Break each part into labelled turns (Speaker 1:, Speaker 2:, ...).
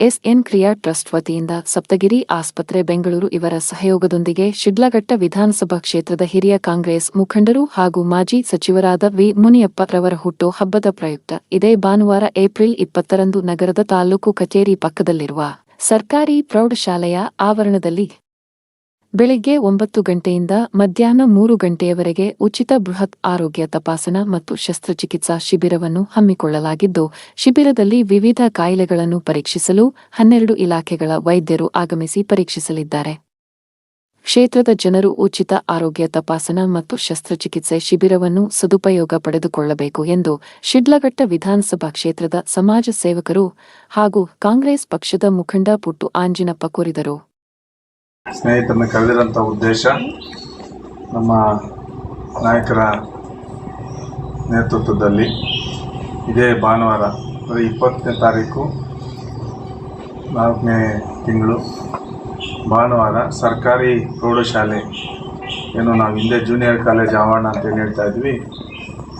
Speaker 1: SN ಕ್ರಿಯಾ trust ವತಿಯಿಂದ ಸಪ್ತಗಿರಿ ಆಸ್ಪತ್ರೆ ಬೆಂಗಳೂರು ಇವರ ಸಹಯೋಗದೊಂದಿಗೆ ಶಿಡ್ಲಘಟ್ಟ ವಿಧಾನಸಭಾ ಕ್ಷೇತ್ರದ ಹಿರಿಯ ಕಾಂಗ್ರೆಸ್ ಮುಖಂಡರು ಹಾಗೂ ಮಾಜಿ ಸಚಿವರಾದ ವಿ ಮುನಿಯಪ್ಪ ರವರ ಹುಟ್ಟು ಹಬ್ಬದ ಪ್ರಯುಕ್ತ. ಇದೇ ಭಾನುವಾರ ಏಪ್ರಿಲ್ ಇಪ್ಪತ್ತರಂದು ನಗರದ ತಾಲೂಕು ಕಚೇರಿ ಪಕ್ಕದಲ್ಲಿರುವ ಸರ್ಕಾರಿ ಪ್ರೌಢಶಾಲೆಯ ಆವರಣದಲ್ಲಿ ಬೆಳಿಗ್ಗೆ ಒಂಬತ್ತು ಗಂಟೆಯಿಂದ ಮಧ್ಯಾಹ್ನ ಮೂರು ಗಂಟೆಯವರೆಗೆ ಉಚಿತ ಬೃಹತ್ ಆರೋಗ್ಯ ತಪಾಸಣಾ ಮತ್ತು ಶಸ್ತ್ರಚಿಕಿತ್ಸಾ ಶಿಬಿರವನ್ನು ಹಮ್ಮಿಕೊಳ್ಳಲಾಗಿದ್ದು, ಶಿಬಿರದಲ್ಲಿ ವಿವಿಧ ಕಾಯಿಲೆಗಳನ್ನು ಪರೀಕ್ಷಿಸಲು ಹನ್ನೆರಡು ಇಲಾಖೆಗಳ ವೈದ್ಯರು ಆಗಮಿಸಿ ಪರೀಕ್ಷಿಸಲಿದ್ದಾರೆ. ಕ್ಷೇತ್ರದ ಜನರು ಉಚಿತ ಆರೋಗ್ಯ ತಪಾಸಣಾ ಮತ್ತು ಶಸ್ತ್ರಚಿಕಿತ್ಸೆ ಶಿಬಿರವನ್ನು ಸದುಪಯೋಗ ಪಡೆದುಕೊಳ್ಳಬೇಕು ಎಂದು ಶಿಡ್ಲಘಟ್ಟ ವಿಧಾನಸಭಾ ಕ್ಷೇತ್ರದ ಸಮಾಜ ಸೇವಕರು ಹಾಗೂ ಕಾಂಗ್ರೆಸ್ ಪಕ್ಷದ ಮುಖಂಡ ಪುಟ್ಟು ಆಂಜಿನಪ್ಪ ಕೋರಿದರು.
Speaker 2: ಸ್ನೇಹಿತರನ್ನ ಕರೆದಿರೋಂಥ ಉದ್ದೇಶ ನಮ್ಮ ನಾಯಕರ ನೇತೃತ್ವದಲ್ಲಿ ಇದೇ ಭಾನುವಾರ, ಅಂದರೆ ಇಪ್ಪತ್ತನೇ ತಾರೀಕು ನಾಲ್ಕನೇ ತಿಂಗಳು ಭಾನುವಾರ ಸರ್ಕಾರಿ ಪ್ರೌಢಶಾಲೆ ಏನು ನಾವು ಹಿಂದೆ ಜೂನಿಯರ್ ಕಾಲೇಜ್ ಆವರಣ ಅಂತ ಏನು ಹೇಳ್ತಾ ಇದ್ವಿ.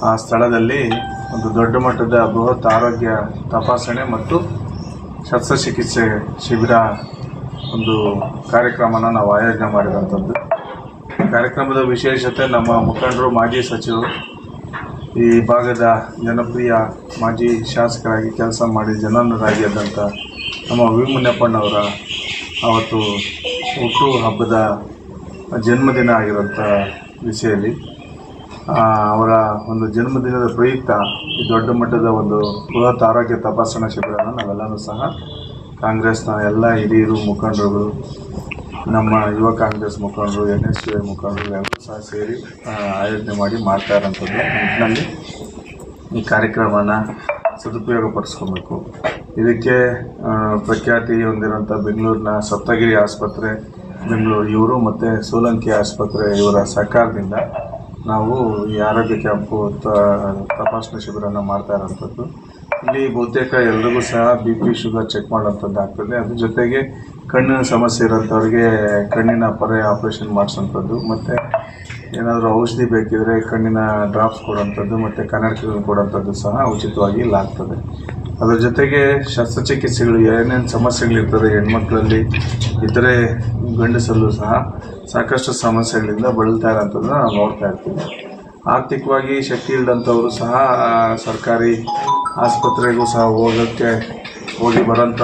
Speaker 2: ಆ ಸ್ಥಳದಲ್ಲಿ ಒಂದು ದೊಡ್ಡ ಮಟ್ಟದ ಬೃಹತ್ ಆರೋಗ್ಯ ತಪಾಸಣೆ ಮತ್ತು ಶಸ್ತ್ರಚಿಕಿತ್ಸೆ ಶಿಬಿರ ಒಂದು ಕಾರ್ಯಕ್ರಮನ ನಾವು ಆಯೋಜನೆ ಮಾಡಿದಂಥದ್ದು. ಕಾರ್ಯಕ್ರಮದ ವಿಶೇಷತೆ ನಮ್ಮ ಮುಖಂಡರು, ಮಾಜಿ ಸಚಿವರು, ಈ ಭಾಗದ ಜನಪ್ರಿಯ ಮಾಜಿ ಶಾಸಕರಾಗಿ ಕೆಲಸ ಮಾಡಿ ಜನನರಾಗಿದ್ದಂಥ ನಮ್ಮ ವಿ ಅವತ್ತು ಹುಟ್ಟು ಹಬ್ಬದ ಜನ್ಮದಿನ ಆಗಿರೋಂಥ ವಿಷಯದಲ್ಲಿ ಅವರ ಒಂದು ಜನ್ಮದಿನದ ಪ್ರಯುಕ್ತ ಈ ದೊಡ್ಡ ಮಟ್ಟದ ಒಂದು ಬೃಹತ್ ಆರೋಗ್ಯ ತಪಾಸಣಾ ಶಿಬಿರನ ನಾವೆಲ್ಲರೂ ಸಹ ಕಾಂಗ್ರೆಸ್ನ ಎಲ್ಲ ಹಿರಿಯರು, ಮುಖಂಡರುಗಳು, ನಮ್ಮ ಯುವ ಕಾಂಗ್ರೆಸ್ ಮುಖಂಡರು ಎನ್ ಎಸ್ ಯು ಐ ಮುಖಂಡರು ಎಲ್ಲರೂ ಸಹ ಸೇರಿ ಆಯೋಜನೆ ಮಾಡಿ ಮಾಡ್ತಾ ಇರೋಂಥದ್ದು ನಿಟ್ಟಿನಲ್ಲಿ ಈ ಕಾರ್ಯಕ್ರಮನ ಸದುಪಯೋಗಪಡಿಸ್ಕೊಬೇಕು ಇದಕ್ಕೆ ಪ್ರಖ್ಯಾತಿ ಹೊಂದಿರುವಂಥ ಬೆಂಗಳೂರಿನ ಸಪ್ತಗಿರಿ ಆಸ್ಪತ್ರೆ, ಬೆಂಗಳೂರು ಇವರು ಮತ್ತು ಸೋಲಂಕಿ ಆಸ್ಪತ್ರೆ ಇವರ ಸಹಕಾರದಿಂದ ನಾವು ಈ ಆರೋಗ್ಯ ಕ್ಯಾಂಪು ತಪಾಸಣೆ ಶಿಬಿರನ ಮಾಡ್ತಾ ಇರೋಂಥದ್ದು. ಇಲ್ಲಿ ಬಹುತೇಕ ಎಲ್ರಿಗೂ ಸಹ ಬಿ ಪಿ ಶುಗರ್ ಚೆಕ್ ಮಾಡೋಂಥದ್ದು ಆಗ್ತದೆ. ಅದ್ರ ಜೊತೆಗೆ ಕಣ್ಣಿನ ಸಮಸ್ಯೆ ಇರೋಂಥವ್ರಿಗೆ ಕಣ್ಣಿನ ಪೊರೆ ಆಪರೇಷನ್ ಮಾಡಿಸೋಂಥದ್ದು, ಮತ್ತು ಏನಾದರೂ ಔಷಧಿ ಬೇಕಿದ್ರೆ ಕಣ್ಣಿನ ಡ್ರಾಪ್ಸ್ ಕೊಡೋಂಥದ್ದು ಮತ್ತು ಕನ್ನಡಕಗಳು ಕೊಡೋಂಥದ್ದು ಸಹ ಉಚಿತವಾಗಿ ಇಲ್ಲಿ ಆಗ್ತದೆ. ಅದರ ಜೊತೆಗೆ ಶಸ್ತ್ರಚಿಕಿತ್ಸೆಗಳು ಏನೇನು ಸಮಸ್ಯೆಗಳಿರ್ತದೆ ಹೆಣ್ಮಕ್ಳಲ್ಲಿ ಇತರೆ ಗಂಡಸಲ್ಲೂ ಸಹ ಸಾಕಷ್ಟು ಸಮಸ್ಯೆಗಳಿಂದ ಬಳಲ್ತಾ ಇರೋಂಥದ್ದನ್ನ ನಾವು ನೋಡ್ತಾ ಇರ್ತೀವಿ. ಆರ್ಥಿಕವಾಗಿ ಶಕ್ತಿ ಇಲ್ಲದಂಥವರು ಸಹ ಸರ್ಕಾರಿ ಆಸ್ಪತ್ರೆಗೂ ಸಹ ಹೋಗೋಕ್ಕೆ ಹೋಗಿ ಬರೋಂಥ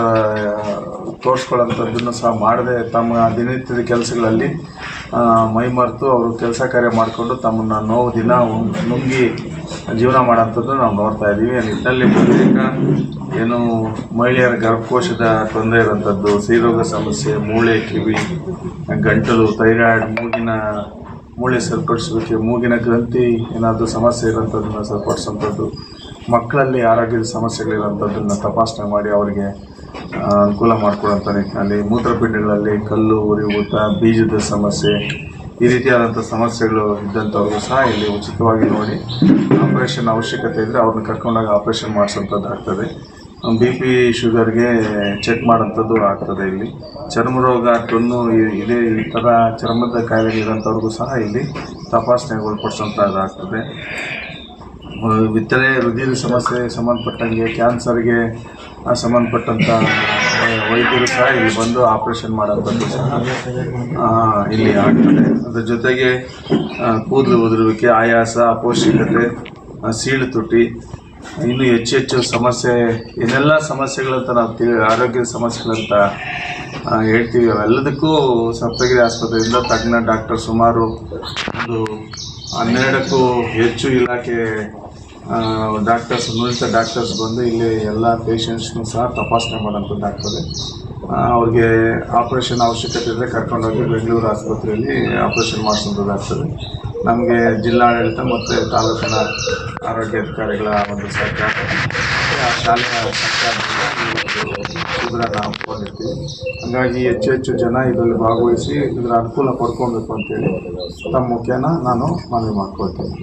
Speaker 2: ತೋರಿಸ್ಕೊಳ್ಳೋಂಥದ್ದನ್ನು ಸಹ ಮಾಡದೆ ತಮ್ಮ ದಿನನಿತ್ಯದ ಕೆಲಸಗಳಲ್ಲಿ ಮೈಮರೆತು ಅವರು ಕೆಲಸ ಕಾರ್ಯ ಮಾಡಿಕೊಂಡು ತಮ್ಮನ್ನು ನೋವು, ದಿನ ನುಂಗಿ ಜೀವನ ಮಾಡೋಂಥದ್ದು ನಾವು ನೋಡ್ತಾ ಇದ್ದೀವಿ. ಆ ನಿಟ್ಟಿನಲ್ಲಿ ಬಹುತೇಕ ಏನು ಮಹಿಳೆಯರ ಗರ್ಭಕೋಶದ ತೊಂದರೆ ಇರೋಂಥದ್ದು ಸಿರೋಗ ಸಮಸ್ಯೆ, ಮೂಳೆ ಕಿವಿ, ಗಂಟಲು, ಥೈರಾಯ್ಡ್, ಮೂಗಿನ ಮೂಳೆ ಸರಿಪಡಿಸೋದಕ್ಕೆ, ಮೂಗಿನ ಗ್ರಂಥಿ ಏನಾದರೂ ಸಮಸ್ಯೆ ಇರೋಂಥದ್ದನ್ನು ಸರಿಪಡಿಸೋಂಥದ್ದು ಮಕ್ಕಳಲ್ಲಿ ಆರೋಗ್ಯದ ಸಮಸ್ಯೆಗಳಿರೋಂಥದ್ದನ್ನು ತಪಾಸಣೆ ಮಾಡಿ ಅವರಿಗೆ ಅನುಕೂಲ ಮಾಡಿಕೊಡೋಂಥ ನಿಟ್ಟಿನಲ್ಲಿ ಮೂತ್ರಪಿಂಡಗಳಲ್ಲಿ ಕಲ್ಲು ಉರಿಯೂತ ಬೀಜದ ಸಮಸ್ಯೆ, ಈ ರೀತಿಯಾದಂಥ ಸಮಸ್ಯೆಗಳು ಇದ್ದಂಥವ್ರಿಗೂ ಸಹ ಇಲ್ಲಿ ಉಚಿತವಾಗಿ ನೋಡಿ ಆಪರೇಷನ್ ಅವಶ್ಯಕತೆ ಇದ್ದರೆ ಅವ್ರನ್ನ ಕರ್ಕೊಂಡಾಗ ಆಪರೇಷನ್ ಮಾಡಿಸೋಂಥದ್ದು ಆಗ್ತದೆ. ಬಿ ಪಿ ಶುಗರ್ಗೆ ಚೆಕ್ ಮಾಡೋಂಥದ್ದು ಆಗ್ತದೆ ಇಲ್ಲಿ. ಚರ್ಮ ರೋಗ ಟೊನ್ನು ಇದೇ ಈ ಥರ ಚರ್ಮದ ಕಾಯಿಲೆಗಳಿರೋಂಥವ್ರಿಗೂ ಸಹ ಇಲ್ಲಿ ತಪಾಸಣೆಗೆ ಒಳಪಡಿಸೋಂಥದ್ದು ಆಗ್ತದೆ ಇತರೆ ಹೃದಯದ ಸಮಸ್ಯೆ, ಸಂಬಂಧಪಟ್ಟಂಗೆ ಕ್ಯಾನ್ಸರ್ಗೆ ಸಂಬಂಧಪಟ್ಟಂಥ ವೈದ್ಯರು ಸಹ ಇಲ್ಲಿ ಬಂದು ಆಪರೇಷನ್ ಮಾಡೋದು ಸಹ. ಇಲ್ಲಿ ಆಗ್ತದೆ. ಅದ್ರ ಜೊತೆಗೆ ಕೂದಲು ಉದುರುವಿಕೆ, ಆಯಾಸ, ಅಪೌಷ್ಟಿಕತೆ ಸೀಳು ತುಟಿ, ಇನ್ನೂ ಹೆಚ್ಚು ಹೆಚ್ಚು ಸಮಸ್ಯೆ ಏನೆಲ್ಲ ಸಮಸ್ಯೆಗಳಂತ ನಾವು ತಿಳಿ, ಆರೋಗ್ಯದ ಸಮಸ್ಯೆಗಳಂತ ಹೇಳ್ತೀವಿ. ಅವೆಲ್ಲದಕ್ಕೂ ಸಪ್ತಗಿರಿ ಆಸ್ಪತ್ರೆಯಿಂದ ತಜ್ಞ ಡಾಕ್ಟರ್ ಸುಮಾರು ಒಂದು ಹನ್ನೆರಡಕ್ಕೂ ಹೆಚ್ಚು ಇಲಾಖೆ ಡಾಕ್ಟರ್ಸ್ ನುರಿತ ಡಾಕ್ಟರ್ಸ್ ಬಂದು ಇಲ್ಲಿ ಎಲ್ಲ ಪೇಷಂಟ್ಸ್ನು ಸಹ ತಪಾಸಣೆ ಡಾಕ್ಟರ್ ಅವ್ರಿಗೆ ಆಪರೇಷನ್ ಅವಶ್ಯಕತೆ ಇದ್ದರೆ ಕರ್ಕೊಂಡೋಗಿ ಬೆಂಗಳೂರು ಆಸ್ಪತ್ರೆಯಲ್ಲಿ ಆಪರೇಷನ್ ಮಾಡಿಸೋದು ಡಾಕ್ಟರ್ ನಮಗೆ ಜಿಲ್ಲಾಡಳಿತ ಮತ್ತು ತಾಲೂಕಿನ ಆರೋಗ್ಯಾಧಿಕಾರಿಗಳ ಒಂದು ಸರ್ಕಾರ, ಆ ಶಾಲೆಯ ಸರ್ಕಾರದಿಂದ ಹಮ್ಮಿಕೊಂಡಿರ್ತೀವಿ ಹಾಗಾಗಿ ಹೆಚ್ಚು ಹೆಚ್ಚು ಜನ ಇದರಲ್ಲಿ ಭಾಗವಹಿಸಿ ಇದರ ಅನುಕೂಲ ಪಡ್ಕೊಬೇಕು ಅಂತೇಳಿ ತಮ್ಮ ಮುಖ್ಯನ ನಾನು ಮನವಿ ಮಾಡ್ಕೊಳ್ತೀನಿ.